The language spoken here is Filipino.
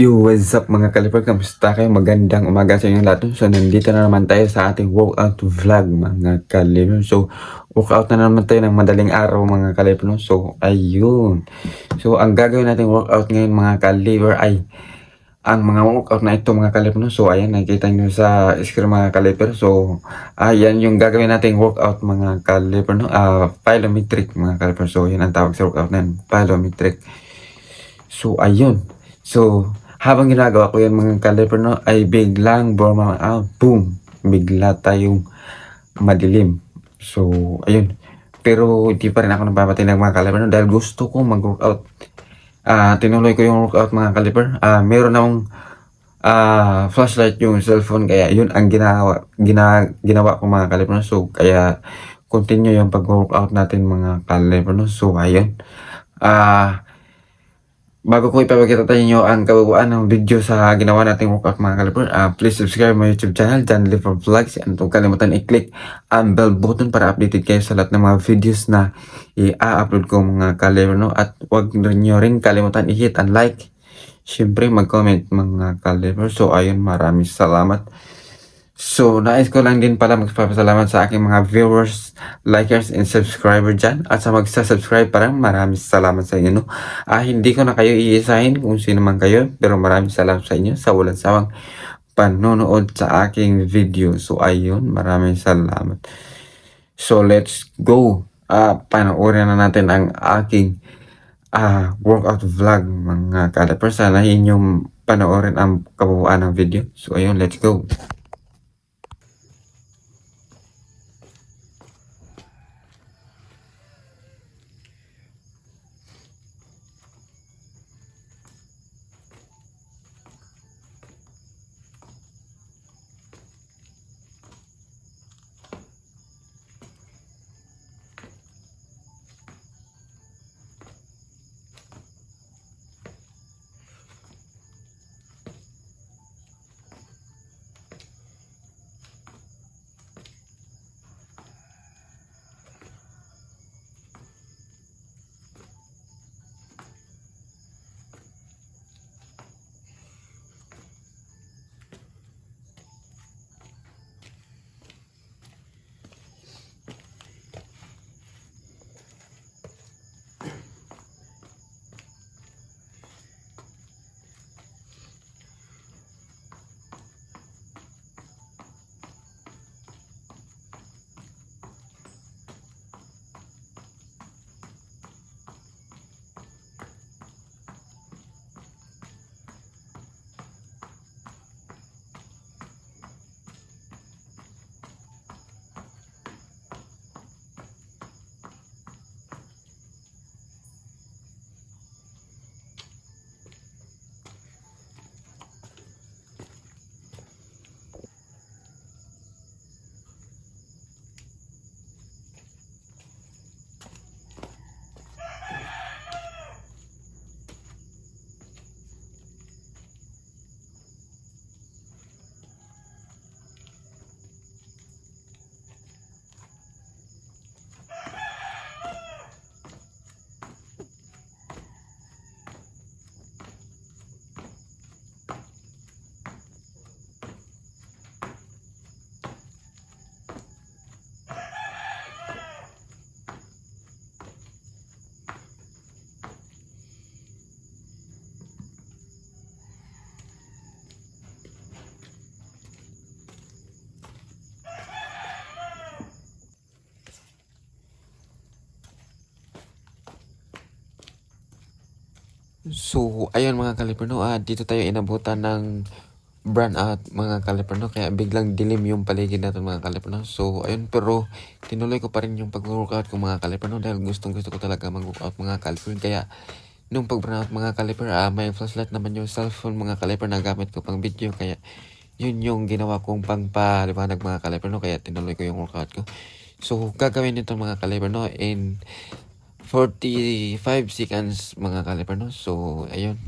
Yo, what's up mga kaliper? Kamusta kayo? Magandang umaga sa inyo lahat. So, nandito na naman tayo sa ating workout vlog mga kaliper. So, workout na naman tayo ng madaling araw mga kaliper. No? So, ayun. So, ang gagawin natin workout ngayon mga kaliper ay ang mga workout na ito mga kaliper. No? So, ayan, nakikita nyo sa screen mga kaliper. So, ayan yung gagawin nating workout mga kaliper. No? Ah, plyometric mga kaliper. So, yun ang tawag sa workout na yun. Plyometric. So, ayun. So, habang ginagawa ko yan mga kaliper, no, ay biglang burma, ah, boom, bigla tayong madilim. So, ayun. Pero hindi pa rin ako napapatinag mga kaliper, no, dahil gusto ko mag-workout. Ah, tinuloy ko yung workout mga kaliper. Ah, meron akong ah, flashlight yung cellphone, kaya yun ang ginawa, gina, ginawa ko mga kaliper, no. So, kaya continue yung pag-workout natin mga kaliper, no. So, ayun. Ah, Bago ko ipapakita sa inyo ang kabuuan ng video sa ginawa nating workout mga kaliper, ah, please subscribe my YouTube channel, John for Vlogs, and huwag kalimutan i-click ang bell button para updated kayo sa lahat ng mga videos na i-upload ko mga kaliper, no? At huwag nyo rin kalimutan i-hit and like. Siyempre, mag-comment mga kaliper. So, ayun, maraming salamat. So, nais ko lang din pala magpapasalamat sa aking mga viewers, likers, and subscriber dyan. At sa magsa-subscribe parang maraming salamat sa inyo. No? Ah, hindi ko na kayo iisahin kung sino man kayo, pero maraming salamat sa inyo sa walang sawang panonood sa aking video. So, ayun, maraming salamat. So, let's go. Ah, panoorin na natin ang aking ah, workout vlog mga kaliper. Sana inyong panoorin ang kabuuan ng video. So, ayun, let's go. So, ayun mga kaliperno, ah, dito tayo inabutan ng brand out mga kaliperno, kaya biglang dilim yung paligid natin mga kaliperno. So, ayun, pero tinuloy ko pa rin yung pag-workout ko mga kaliperno dahil gustong gusto ko talaga mag-workout mga kaliper. Kaya, nung pag-burn out mga kaliper, ah, may flashlight naman yung cellphone mga kaliper na gamit ko pang video. Kaya, yun yung ginawa kong pangpaliwanag mga kaliper, no? Kaya tinuloy ko yung workout ko. So, gagawin nito mga kaliper, no? In 45 seconds mga kaliper, no? So, ayun.